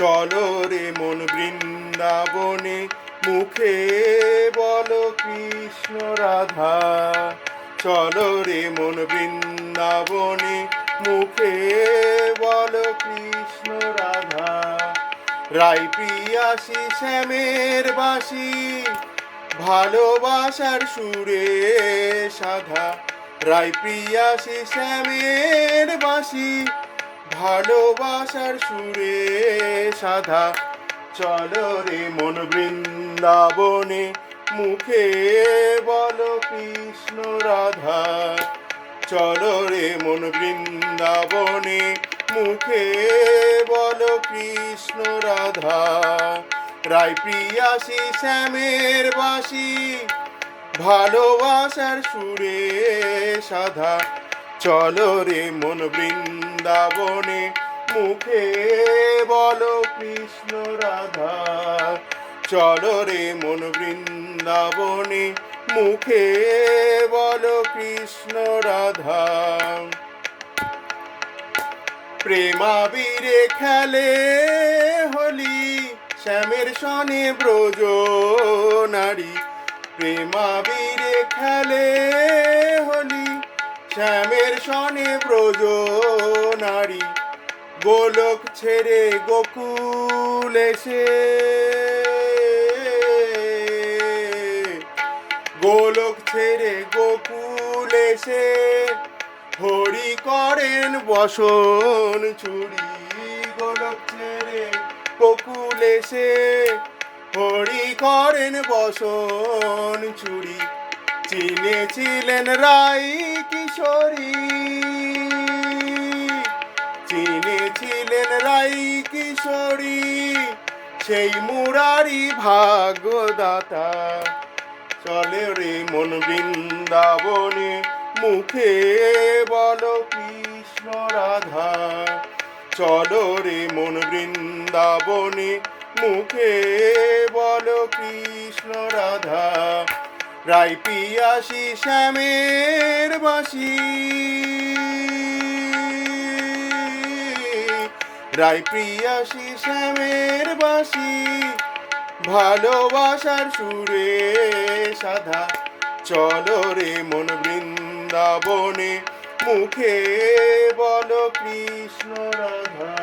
চলো রে মন বৃন্দাবনে, মুখে বলো কৃষ্ণ রাধা। চলো রে মন বৃন্দাবনে, মুখে বলো কৃষ্ণ রাধা। রাই প্রিয়াসি শ্যামের বাসি, ভালোবাসার সুরে সাধা। রাই প্রিয়াসি শ্যামের বাসি ভালোবাসার সুরে সাধা। চলো রে মন বৃন্দাবনে, মুখে বলো কৃষ্ণ রাধা। চলো রে মন বৃন্দাবনে, মুখে বলো কৃষ্ণ রাধা। রায় প্রিয়াসি শ্যামের বাসি, ভালোবাসার সুরে সাধা। চলো রে মন বৃন্দাবনে, মুখে বলো কৃষ্ণ রাধা। চলো রে মন বৃন্দাবনে, মুখে বলো কৃষ্ণ রাধা। প্রেমাবীরে খেলে হলি, শ্যামের সনে ব্রজ নারী। প্রেমাবীরে খেলে হলি শ্যামের সনে ব্রজ নারী, গোলক ছেড়ে গোকুল এসে। গোলক ছেড়ে গোকুল এসে, হরি করেন বসন চুরি গোলক ছেড়ে গোকুল এসে, হরি করেন বসন চুরি চিনেছিলেন রাই কিশোরী। চিনেছিলেন রাই কিশোরী, সেই মুরারি ভাগ্যদাতা। চলে রে মন বৃন্দাবনে, মুখে বলো কৃষ্ণ রাধা। চলো রে মন বৃন্দাবনে, মুখে বলো কৃষ্ণ রাধা। রাই পিয়াসি শ্যামের বাসি। রাই প্রিয়াসি শ্যামের বাসি। ভালোবাসার সুরে সাধা। চলো রে মন বৃন্দাবনে, মুখে বল কৃষ্ণ রাধা।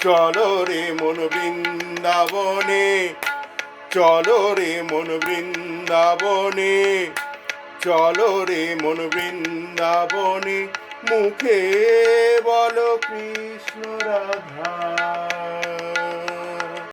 চলো রে মন বৃন্দাবনে চলো রে মন বৃন্দাবনে চলো রে মন বৃন্দাবনে মুখে বলো কৃষ্ণ রাধা।